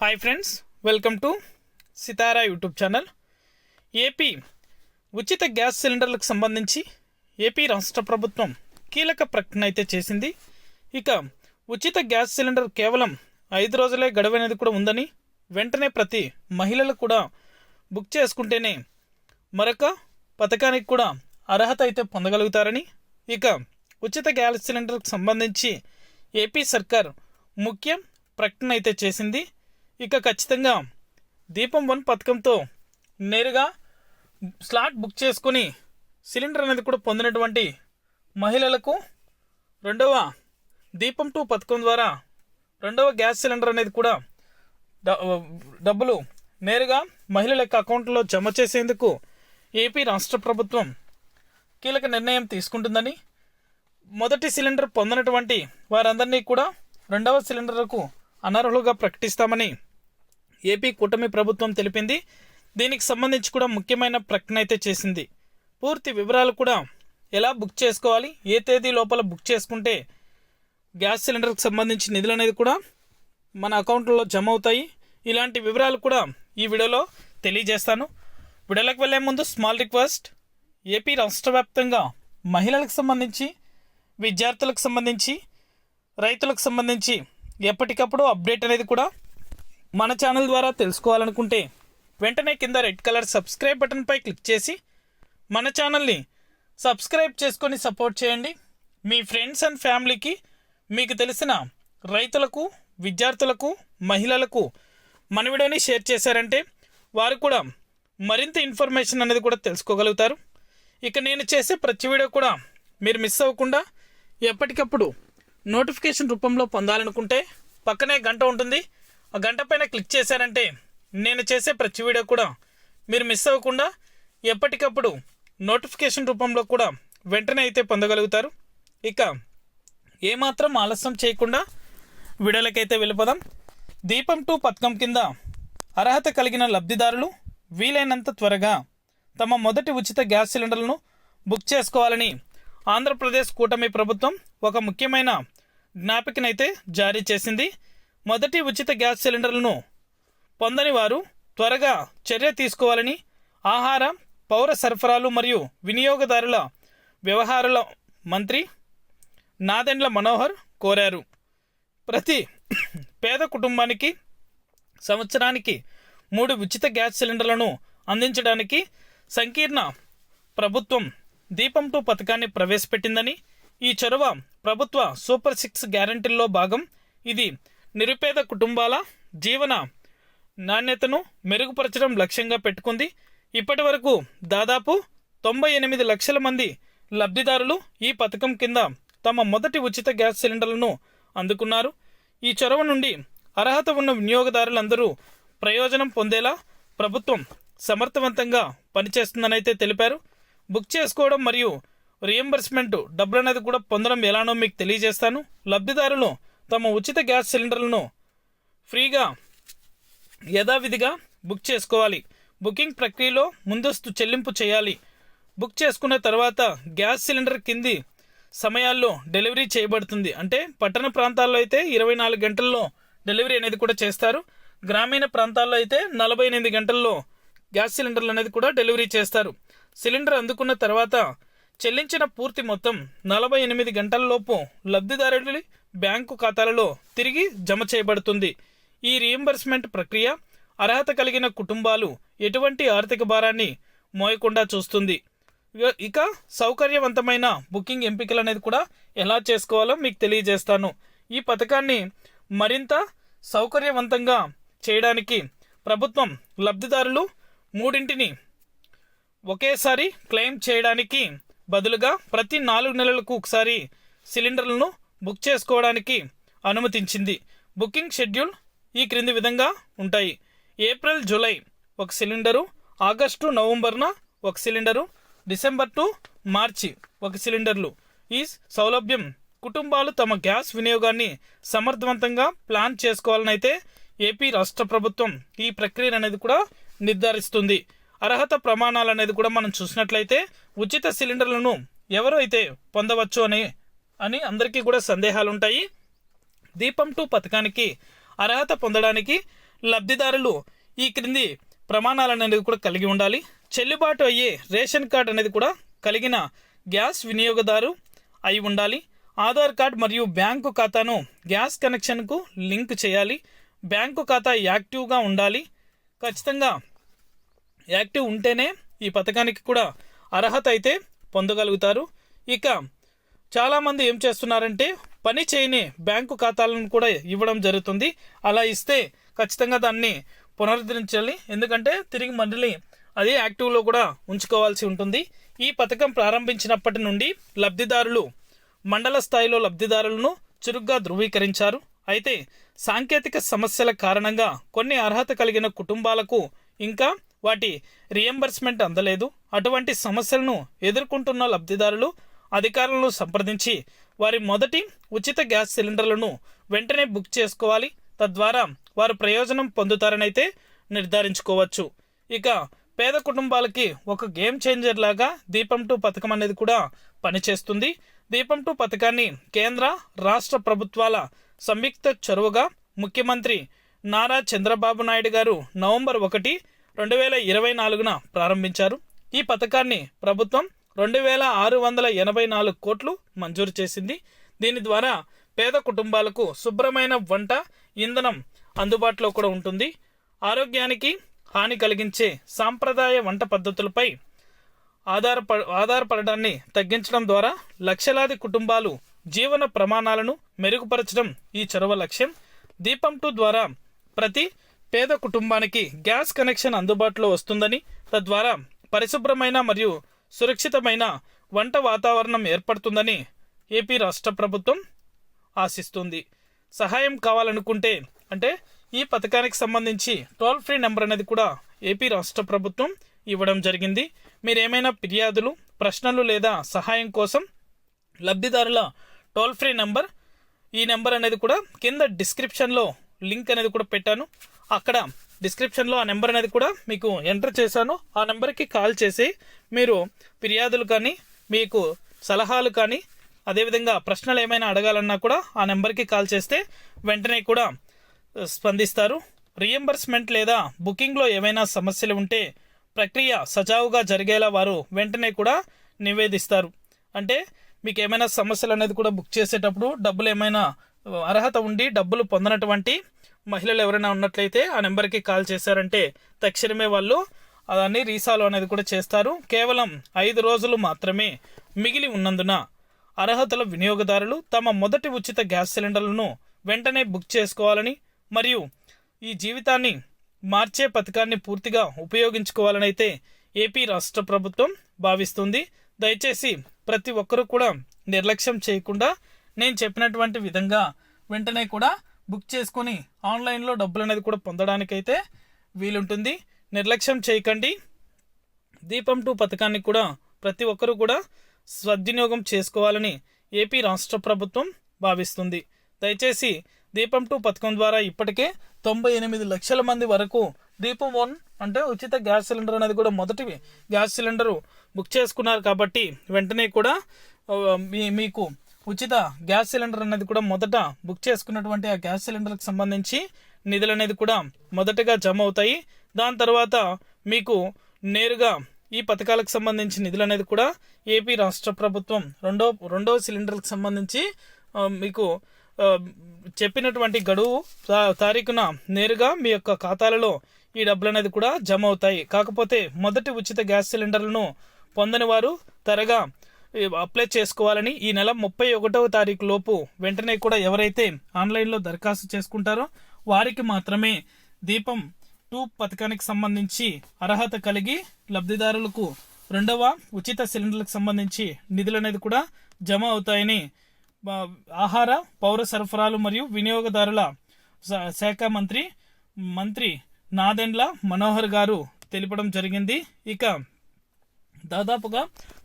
Hi friends welcome to Sitara YouTube channel AP ఉచిత gas సిలిండర్లకు సంబంధించి ఏపీ రాష్ట్ర ప్రభుత్వం కీలక ప్రకటన అయితే చేసింది. ఇక ఉచిత గ్యాస్ సిలిండర్ కేవలం ఐదు రోజులే గడవనేది కూడా ఉందని వెంటనే ప్రతి మహిళలు కూడా బుక్ చేసుకుంటేనే మరొక పథకానికి కూడా అర్హత అయితే పొందగలుగుతారని. ఇక ఉచిత గ్యాస్ సిలిండర్కు సంబంధించి ఏపీ సర్కార్ ముఖ్య ప్రకటన అయితే చేసింది. ఇక ఖచ్చితంగా దీపం వన్ పథకంతో నేరుగా స్లాట్ బుక్ చేసుకొని సిలిండర్ అనేది కూడా పొందినటువంటి మహిళలకు రెండవ దీపం టూ పథకం ద్వారా రెండవ గ్యాస్ సిలిండర్ అనేది కూడా డబ్బులు నేరుగా మహిళల యొక్క అకౌంట్లో జమ చేసేందుకు ఏపీ రాష్ట్ర ప్రభుత్వం కీలక నిర్ణయం తీసుకుంటుందని మొదటి సిలిండర్ పొందినటువంటి వారందరినీ కూడా రెండవ సిలిండర్కు అనర్హులుగా ప్రకటిస్తామని ఏపీ కూటమి ప్రభుత్వం తెలిపింది. దీనికి సంబంధించి కూడా ముఖ్యమైన ప్రకటన అయితే చేసింది. పూర్తి వివరాలు కూడా ఎలా బుక్ చేసుకోవాలి? ఏ తేదీ లోపల బుక్ చేసుకుంటే గ్యాస్ సిలిండర్కి సంబంధించి నిధులు అనేది కూడా మన అకౌంట్లో జమ అవుతాయి. ఇలాంటి వివరాలు కూడా ఈ వీడియోలో తెలియజేస్తాను. వీడియోలోకి వెళ్ళే ముందు స్మాల్ రిక్వెస్ట్. ఏపీ రాష్ట్ర వ్యాప్తంగా మహిళలకు సంబంధించి విద్యార్థులకు సంబంధించి రైతులకు సంబంధించి ఎప్పటికప్పుడు అప్డేట్ అనేది కూడా మన ఛానల్ ద్వారా తెలుసుకోవాలనుకుంటే వెంటనే కింద రెడ్ కలర్ సబ్స్క్రైబ్ బటన్పై క్లిక్ చేసి మన ఛానల్ని సబ్స్క్రైబ్ చేసుకొని సపోర్ట్ చేయండి. మీ ఫ్రెండ్స్ అండ్ ఫ్యామిలీకి మీకు తెలిసిన రైతులకు విద్యార్థులకు మహిళలకు మన వీడియోని షేర్ చేశారంటే వారు కూడా మరింత ఇన్ఫర్మేషన్ అనేది కూడా తెలుసుకోగలుగుతారు. ఇక నేను చేసే ప్రతి వీడియో కూడా మీరు మిస్ అవ్వకుండా ఎప్పటికప్పుడు నోటిఫికేషన్ రూపంలో పొందాలనుకుంటే పక్కనే గంట ఉంటుంది. ఆ గంట పైన క్లిక్ చేశారంటే నేను చేసే ప్రతి వీడియో కూడా మీరు మిస్ అవ్వకుండా ఎప్పటికప్పుడు నోటిఫికేషన్ రూపంలో కూడా వెంటనే అయితే పొందగలుగుతారు. ఇక ఏమాత్రం ఆలస్యం చేయకుండా వీడియోలకైతే వెళ్ళిపోదాం. దీపం టూ పథకం కింద అర్హత కలిగిన లబ్ధిదారులు వీలైనంత త్వరగా తమ మొదటి ఉచిత గ్యాస్ సిలిండర్లను బుక్ చేసుకోవాలని ఆంధ్రప్రదేశ్ కూటమి ప్రభుత్వం ఒక ముఖ్యమైన జ్ఞాపికనైతే జారీ చేసింది. మొదటి ఉచిత గ్యాస్ సిలిండర్లను పొందని వారు త్వరగా చర్య తీసుకోవాలని ఆహార పౌర సరఫరాలు మరియు వినియోగదారుల వ్యవహారాల మంత్రి నాదెండ్ల మనోహర్ కోరారు. ప్రతి పేద కుటుంబానికి సంవత్సరానికి మూడు ఉచిత గ్యాస్ సిలిండర్లను అందించడానికి సంకీర్ణ ప్రభుత్వం దీపం టూ పథకాన్ని ప్రవేశపెట్టిందని ఈ చొరవ ప్రభుత్వ సూపర్ సిక్స్ గ్యారంటీల్లో భాగం. ఇది నిరుపేద కుటుంబాల జీవన నాణ్యతను మెరుగుపరచడం లక్ష్యంగా పెట్టుకుంది. ఇప్పటి వరకు దాదాపు తొంభై ఎనిమిది లక్షల మంది లబ్ధిదారులు ఈ పథకం కింద తమ మొదటి ఉచిత గ్యాస్ సిలిండర్లను అందుకున్నారు. ఈ చొరవ నుండి అర్హత ఉన్న వినియోగదారులందరూ ప్రయోజనం పొందేలా ప్రభుత్వం సమర్థవంతంగా పనిచేస్తుందనైతే తెలిపారు. బుక్ చేసుకోవడం మరియు రియంబర్స్మెంట్ డబ్బులు అనేది కూడా పొందడం ఎలానో మీకు తెలియజేస్తాను. లబ్ధిదారులు తమ ఉచిత గ్యాస్ సిలిండర్లను ఫ్రీగా యథావిధిగా బుక్ చేసుకోవాలి. బుకింగ్ ప్రక్రియలో ముందస్తు చెల్లింపు చేయాలి. బుక్ చేసుకున్న తర్వాత గ్యాస్ సిలిండర్ కింది సమయాల్లో డెలివరీ చేయబడుతుంది. అంటే పట్టణ ప్రాంతాల్లో అయితే ఇరవై నాలుగు గంటల్లో డెలివరీ అనేది కూడా చేస్తారు. గ్రామీణ ప్రాంతాల్లో అయితే నలభై ఎనిమిది గంటల్లో గ్యాస్ సిలిండర్లు అనేది కూడా డెలివరీ చేస్తారు. సిలిండర్ అందుకున్న తర్వాత చెల్లించిన పూర్తి మొత్తం నలభై ఎనిమిది గంటలలోపు లబ్ధిదారుడి బ్యాంకు ఖాతాలలో తిరిగి జమ చేయబడుతుంది. ఈ రీఎంబర్స్మెంట్ ప్రక్రియ అర్హత కలిగిన కుటుంబాలు ఎటువంటి ఆర్థిక భారాన్ని మోయకుండా చూస్తుంది. ఇక- ఇక సౌకర్యవంతమైన బుకింగ్ ఎంపికలు అనేది కూడా ఎలా చేసుకోవాలో మీకు తెలియజేస్తాను. ఈ పథకాన్ని మరింత సౌకర్యవంతంగా చేయడానికి ప్రభుత్వం లబ్ధిదారులు మూడింటిని ఒకేసారి క్లెయిమ్ చేయడానికి బదులుగా ప్రతి నాలుగు నెలలకు ఒకసారి సిలిండర్లను బుక్ చేసుకోవడానికి అనుమతించింది. బుకింగ్ షెడ్యూల్ ఈ క్రింది విధంగా ఉంటాయి. ఏప్రిల్ జూలై ఒక సిలిండరు ఆగస్టు నవంబర్న ఒక సిలిండరు డిసెంబర్ టు మార్చి ఒక సిలిండర్లు. ఈ సౌలభ్యం కుటుంబాలు తమ గ్యాస్ వినియోగాన్ని సమర్థవంతంగా ప్లాన్ చేసుకోవాలని అయితే ఏపీ రాష్ట్ర ప్రభుత్వం ఈ ప్రక్రియ అనేది కూడా నిర్ధారిస్తుంది. అర్హత ప్రమాణాలు అనేది కూడా మనం చూసినట్లయితే ఉచిత సిలిండర్లను ఎవరు అయితే పొందవచ్చు అనే అని అందరికీ కూడా సందేహాలు ఉంటాయి దీపం టూ పథకానికి అర్హత పొందడానికి లబ్ధిదారులు ఈ క్రింది ప్రమాణాలు అనేది కూడా కలిగి ఉండాలి. చెల్లుబాటు అయ్యే రేషన్ కార్డు అనేది కూడా కలిగిన గ్యాస్ వినియోగదారు అయి ఉండాలి. ఆధార్ కార్డ్ మరియు బ్యాంకు ఖాతాను గ్యాస్ కనెక్షన్కు లింక్ చేయాలి. బ్యాంకు ఖాతా యాక్టివ్గా ఉండాలి. ఖచ్చితంగా యాక్టివ్ ఉంటేనే ఈ పథకానికి కూడా అర్హత అయితే పొందగలుగుతారు. ఇక చాలామంది ఏం చేస్తున్నారంటే పని చేయని బ్యాంకు ఖాతాలను కూడా ఇవ్వడం జరుగుతుంది. అలా ఇస్తే ఖచ్చితంగా దాన్ని పునరుద్ధరించాలి. ఎందుకంటే తిరిగి మళ్ళీ అదే యాక్టివ్లో కూడా ఉంచుకోవాల్సి ఉంటుంది. ఈ పథకం ప్రారంభించినప్పటి నుండి లబ్ధిదారులు మండల స్థాయిలో లబ్ధిదారులను చురుగ్గా ధృవీకరించారు. అయితే సాంకేతిక సమస్యల కారణంగా కొన్ని అర్హత కలిగిన కుటుంబాలకు ఇంకా వాటి రియంబర్స్మెంట్ అందలేదు. అటువంటి సమస్యలను ఎదుర్కొంటున్న లబ్ధిదారులు అధికారులను సంప్రదించి వారి మొదటి ఉచిత గ్యాస్ సిలిండర్లను వెంటనే బుక్ చేసుకోవాలి. తద్వారా వారు ప్రయోజనం పొందుతారనైతే నిర్ధారించుకోవచ్చు. ఇక పేద కుటుంబాలకి ఒక గేమ్ చేంజర్ లాగా దీపం టూ పథకం అనేది కూడా పనిచేస్తుంది. దీపం టూ పథకాన్ని కేంద్ర రాష్ట్ర ప్రభుత్వాల సంయుక్త చొరవగా ముఖ్యమంత్రి నారా చంద్రబాబు నాయుడు గారు నవంబర్ ఒకటి రెండు వేల ఇరవై నాలుగున ప్రారంభించారు. ఈ పథకాన్ని ప్రభుత్వం రెండు వేల ఆరు వందల ఎనభై నాలుగు కోట్లు మంజూరు చేసింది. దీని ద్వారా పేద కుటుంబాలకు శుభ్రమైన వంట ఇంధనం అందుబాటులో కూడా ఉంటుంది. ఆరోగ్యానికి హాని కలిగించే సాంప్రదాయ వంట పద్ధతులపై ఆధారప ఆధారపడడాన్ని తగ్గించడం ద్వారా లక్షలాది కుటుంబాలు జీవన ప్రమాణాలను మెరుగుపరచడం ఈ చొరవ లక్ష్యం. దీపం టూ ద్వారా ప్రతి పేద కుటుంబానికి గ్యాస్ కనెక్షన్ అందుబాటులో వస్తుందని తద్వారా పరిశుభ్రమైన మరియు సురక్షితమైన వంట వాతావరణం ఏర్పడుతుందని ఏపీ రాష్ట్ర ప్రభుత్వం ఆశిస్తుంది. సహాయం కావాలనుకుంటే అంటే ఈ పథకానికి సంబంధించి టోల్ ఫ్రీ నెంబర్ అనేది కూడా ఏపీ రాష్ట్ర ప్రభుత్వం ఇవ్వడం జరిగింది. మీరు ఏమైనా ఫిర్యాదులు ప్రశ్నలు లేదా సహాయం కోసం లబ్ధిదారుల టోల్ ఫ్రీ నెంబర్ ఈ నెంబర్ అనేది కూడా కింద డిస్క్రిప్షన్లో లింక్ అనేది కూడా పెట్టాను. అక్కడ డిస్క్రిప్షన్లో ఆ నెంబర్ అనేది కూడా మీకు ఎంటర్ చేశాను. ఆ నెంబర్కి కాల్ చేసి మీరు ఫిర్యాదులు కానీ మీకు సలహాలు కానీ అదేవిధంగా ప్రశ్నలు ఏమైనా అడగాలన్నా కూడా ఆ నెంబర్కి కాల్ చేస్తే వెంటనే కూడా స్పందిస్తారు. రియంబర్స్మెంట్ లేదా బుకింగ్లో ఏమైనా సమస్యలు ఉంటే ప్రక్రియ సజావుగా జరిగేలా వారు వెంటనే కూడా నివేదిస్తారు. అంటే మీకు ఏమైనా సమస్యలు అనేది కూడా బుక్ చేసేటప్పుడు డబ్బులు ఏమైనా అర్హత ఉండి డబ్బులు పొందనటువంటి మహిళలు ఎవరైనా ఉన్నట్లయితే ఆ నెంబర్కి కాల్ చేశారంటే తక్షణమే వాళ్ళు దాన్ని రీసాల్వ్ అనేది కూడా చేస్తారు. కేవలం ఐదు రోజులు మాత్రమే మిగిలి ఉన్నందున అర్హతల వినియోగదారులు తమ మొదటి ఉచిత గ్యాస్ సిలిండర్లను వెంటనే బుక్ చేసుకోవాలని మరియు ఈ జీవితాన్ని మార్చే పథకాన్ని పూర్తిగా ఉపయోగించుకోవాలనైతే ఏపీ రాష్ట్ర ప్రభుత్వం భావిస్తుంది. దయచేసి ప్రతి ఒక్కరూ కూడా నిర్లక్ష్యం చేయకుండా నేను చెప్పినటువంటి విధంగా వెంటనే కూడా బుక్ చేసుకొని ఆన్లైన్లో డబ్బులు అనేది కూడా పొందడానికైతే వీలుంటుంది. నిర్లక్ష్యం చేయకండి. దీపం టూ పథకాన్ని కూడా ప్రతి ఒక్కరూ కూడా సద్వినియోగం చేసుకోవాలని ఏపీ రాష్ట్ర ప్రభుత్వం భావిస్తుంది. దయచేసి దీపం టూ పథకం ద్వారా ఇప్పటికే తొంభై ఎనిమిది లక్షల మంది వరకు దీపం వన్ అంటే ఉచిత గ్యాస్ సిలిండర్ అనేది కూడా మొదటి గ్యాస్ సిలిండరు బుక్ చేసుకున్నారు కాబట్టి వెంటనే కూడా మీ మీకు ఉచిత గ్యాస్ సిలిండర్ అనేది కూడా మొదట బుక్ చేసుకున్నటువంటి ఆ గ్యాస్ సిలిండర్కి సంబంధించి నిధులు అనేది కూడా మొదటగా జమ అవుతాయి. దాని తర్వాత మీకు నేరుగా ఈ పథకాలకు సంబంధించి నిధులు అనేది కూడా ఏపీ రాష్ట్ర ప్రభుత్వం రెండో రెండో సిలిండర్కి సంబంధించి మీకు చెప్పినటువంటి గడువు తా- తారీఖున నేరుగా మీ యొక్క ఖాతాలలో ఈ డబ్బులు అనేది కూడా జమ అవుతాయి. కాకపోతే మొదటి ఉచిత గ్యాస్ సిలిండర్లను పొందని వారు త్వరగా అప్లై చేసుకోవాలని ఈ నెల ముప్పై ఒకటవ తారీఖు లోపు వెంటనే కూడా ఎవరైతే ఆన్లైన్లో దరఖాస్తు చేసుకుంటారో వారికి మాత్రమే దీపం టూ పథకానికి సంబంధించి అర్హత కలిగి లబ్ధిదారులకు రెండవ ఉచిత సిలిండర్లకు సంబంధించి నిధులు అనేది కూడా జమ అవుతాయని ఆహార పౌర సరఫరాలు మరియు వినియోగదారుల శా- శాఖ మంత్రి మంత్రి నాదెండ్ల మనోహర్ గారు తెలిపడం జరిగింది. ఇక దాదాపుగా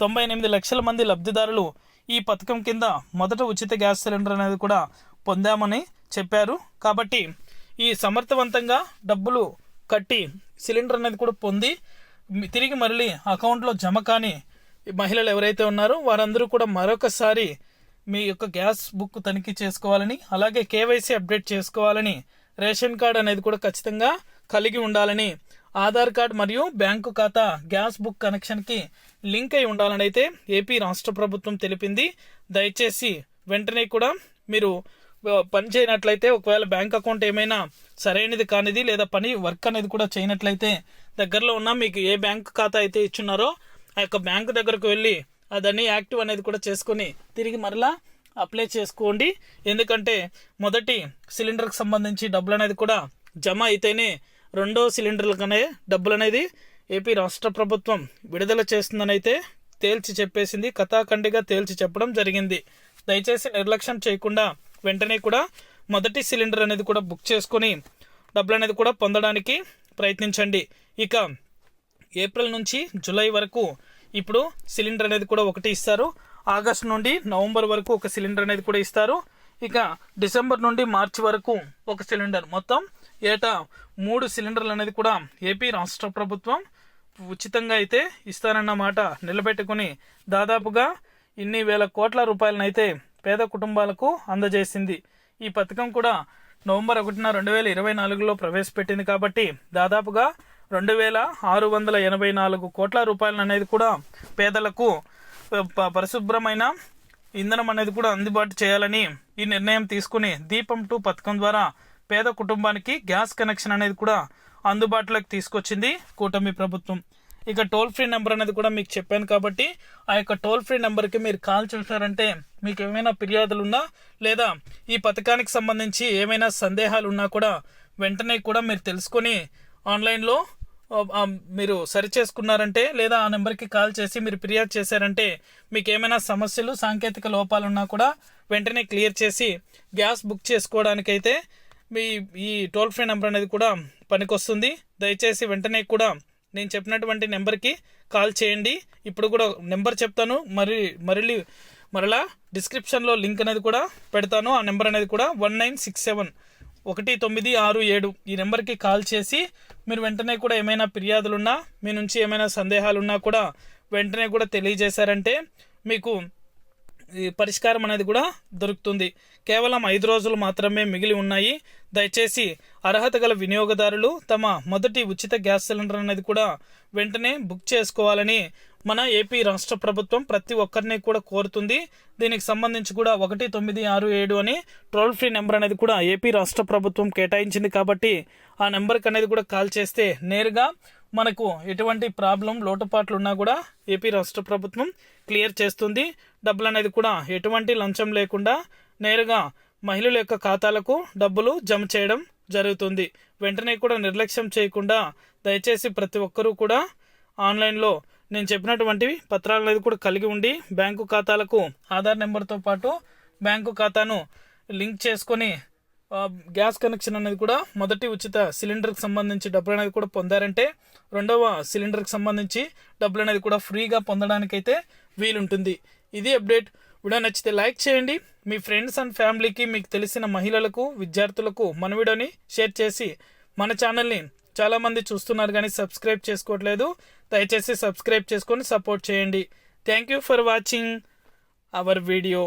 తొంభై ఎనిమిది లక్షల మంది లబ్ధిదారులు ఈ పథకం కింద మొదట ఉచిత గ్యాస్ సిలిండర్ అనేది కూడా పొందామని చెప్పారు. కాబట్టి ఈ సమర్థవంతంగా డబ్బులు కట్టి సిలిండర్ అనేది కూడా పొంది తిరిగి మళ్ళీ అకౌంట్లో జమ కాని మహిళలు ఎవరైతే ఉన్నారో వారందరూ కూడా మరొకసారి మీ యొక్క గ్యాస్ బుక్ తనిఖీ చేసుకోవాలని అలాగే కేవైసీ అప్డేట్ చేసుకోవాలని రేషన్ కార్డ్ అనేది కూడా ఖచ్చితంగా కలిగి ఉండాలని ఆధార్ కార్డ్ మరియు బ్యాంకు ఖాతా గ్యాస్ బుక్ కనెక్షన్కి లింక్ అయి ఉండాలని అయితే ఏపీ రాష్ట్ర ప్రభుత్వం తెలిపింది. దయచేసి వెంటనే కూడా మీరు పనిచేయనట్లయితే పని చేయనట్లయితే ఒకవేళ బ్యాంక్ అకౌంట్ ఏమైనా సరైనది కానిది లేదా పని వర్క్ అనేది కూడా చేయనట్లయితే దగ్గరలో ఉన్న మీకు ఏ బ్యాంక్ ఖాతా అయితే ఇచ్చున్నారో ఆ యొక్క బ్యాంక్ దగ్గరకు వెళ్ళి అదన్నీ యాక్టివ్ అనేది కూడా చేసుకొని తిరిగి మరలా అప్లై చేసుకోండి. ఎందుకంటే మొదటి సిలిండర్కి సంబంధించి డబ్బులు అనేది కూడా జమ అయితేనే రెండో సిలిండర్లకనే డబ్బులు అనేది ఏపీ రాష్ట్ర ప్రభుత్వం విడుదల చేస్తుందనైతే తేల్చి చెప్పేసింది కథాఖండిగా తేల్చి చెప్పడం జరిగింది. దయచేసి నిర్లక్ష్యం చేయకుండా వెంటనే కూడా మొదటి సిలిండర్ అనేది కూడా బుక్ చేసుకొని డబ్బులు అనేది కూడా పొందడానికి ప్రయత్నించండి. ఇక ఏప్రిల్ నుంచి జూలై వరకు ఇప్పుడు సిలిండర్ అనేది కూడా ఒకటి ఇస్తారు. ఆగస్ట్ నుండి నవంబర్ వరకు ఒక సిలిండర్ అనేది కూడా ఇస్తారు. ఇక డిసెంబర్ నుండి మార్చి వరకు ఒక సిలిండర్. మొత్తం ఏటా మూడు సిలిండర్లు అనేది కూడా ఏపీ రాష్ట్ర ప్రభుత్వం ఉచితంగా అయితే ఇస్తారన్నమాట నిలబెట్టుకుని దాదాపుగా ఇన్ని వేల కోట్ల రూపాయలనైతే పేద కుటుంబాలకు అందజేసింది. ఈ పథకం కూడా నవంబర్ ఒకటిన రెండు వేల ఇరవై నాలుగులో ప్రవేశపెట్టింది కాబట్టి దాదాపుగా రెండు వేల ఆరు వందల ఎనభై నాలుగు కోట్ల రూపాయలు అనేది కూడా పేదలకు ప- పరిశుభ్రమైన ఇంధనం అనేది కూడా అందుబాటు చేయాలని ఈ నిర్ణయం తీసుకుని దీపం టూ పథకం ద్వారా పేద కుటుంబానికి గ్యాస్ కనెక్షన్ అనేది కూడా అందుబాటులోకి తీసుకొచ్చింది కూటమి ప్రభుత్వం. ఇక టోల్ ఫ్రీ నెంబర్ అనేది కూడా మీకు చెప్పాను కాబట్టి ఆ యొక్క టోల్ ఫ్రీ నెంబర్కి మీరు కాల్ చేశారంటే మీకు ఏమైనా ఫిర్యాదులు ఉన్నా లేదా ఈ పథకానికి సంబంధించి ఏమైనా సందేహాలు ఉన్నా కూడా వెంటనే కూడా మీరు తెలుసుకొని ఆన్లైన్లో మీరు సరి చేసుకున్నారంటే లేదా ఆ నెంబర్కి కాల్ చేసి మీరు ఫిర్యాదు చేశారంటే మీకు ఏమైనా సమస్యలు సాంకేతిక లోపాలు ఉన్నా కూడా వెంటనే క్లియర్ చేసి గ్యాస్ బుక్ చేసుకోవడానికైతే మీ ఈ టోల్ ఫ్రీ నెంబర్ అనేది కూడా పనికొస్తుంది. దయచేసి వెంటనే కూడా నేను చెప్పినటువంటి నెంబర్కి కాల్ చేయండి. ఇప్పుడు కూడా నెంబర్ చెప్తాను. మరి మరలి మరలా డిస్క్రిప్షన్లో లింక్ అనేది కూడా పెడతాను. ఆ నెంబర్ అనేది కూడా వన్ నైన్ సిక్స్ సెవెన్ ఒకటి తొమ్మిది ఆరు ఏడు ఈ నెంబర్కి కాల్ చేసి మీరు వెంటనే కూడా ఏమైనా ఫిర్యాదులున్నా మీ నుంచి ఏమైనా సందేహాలున్నా కూడా వెంటనే కూడా తెలియజేశారంటే మీకు పరిష్కారం అనేది కూడా దొరుకుతుంది. కేవలం ఐదు రోజులు మాత్రమే మిగిలి ఉన్నాయి. దయచేసి అర్హత గల వినియోగదారులు తమ మొదటి ఉచిత గ్యాస్ సిలిండర్ అనేది కూడా వెంటనే బుక్ చేసుకోవాలని మన ఏపీ రాష్ట్ర ప్రభుత్వం ప్రతి ఒక్కరిని కూడా కోరుతుంది. దీనికి సంబంధించి కూడా ఒకటి తొమ్మిది ఆరు ఏడు అని టోల్ ఫ్రీ నెంబర్ అనేది కూడా ఏపీ రాష్ట్ర ప్రభుత్వం కేటాయించింది కాబట్టి ఆ నెంబర్కి అనేది కూడా కాల్ చేస్తే నేరుగా మనకు ఎటువంటి ప్రాబ్లం లోటుపాట్లు ఉన్నా కూడా ఏపీ రాష్ట్ర ప్రభుత్వం క్లియర్ చేస్తుంది. డబ్బులు అనేది కూడా ఎటువంటి లంచం లేకుండా నేరుగా మహిళల యొక్క ఖాతాలకు డబ్బులు జమ చేయడం జరుగుతుంది. వెంటనే కూడా నిర్లక్ష్యం చేయకుండా దయచేసి ప్రతి ఒక్కరూ కూడా ఆన్లైన్లో నేను చెప్పినటువంటి పత్రాలు అనేది కూడా కలిగి ఉండి బ్యాంకు ఖాతాలకు ఆధార్ నెంబర్తో పాటు బ్యాంకు ఖాతాను లింక్ చేసుకొని గ్యాస్ కనెక్షన్ అనేది కూడా మొదటి ఉచిత సిలిండర్కి సంబంధించి డబ్బులు అనేది కూడా పొందారంటే రెండవ సిలిండర్కి సంబంధించి డబ్బులు అనేది కూడా ఫ్రీగా పొందడానికైతే వీలుంటుంది. ఇది అప్డేట్. వీడియో నచ్చితే లైక్ చేయండి. మీ ఫ్రెండ్స్ అండ్ ఫ్యామిలీకి మీకు తెలిసిన మహిళలకు విద్యార్థులకు మన వీడియోని షేర్ చేసి మన ఛానల్ని చాలామంది చూస్తున్నారు కానీ సబ్స్క్రైబ్ చేసుకోవట్లేదు. దయచేసి సబ్స్క్రైబ్ చేసుకొని సపోర్ట్ చేయండి. Thank you for watching our video.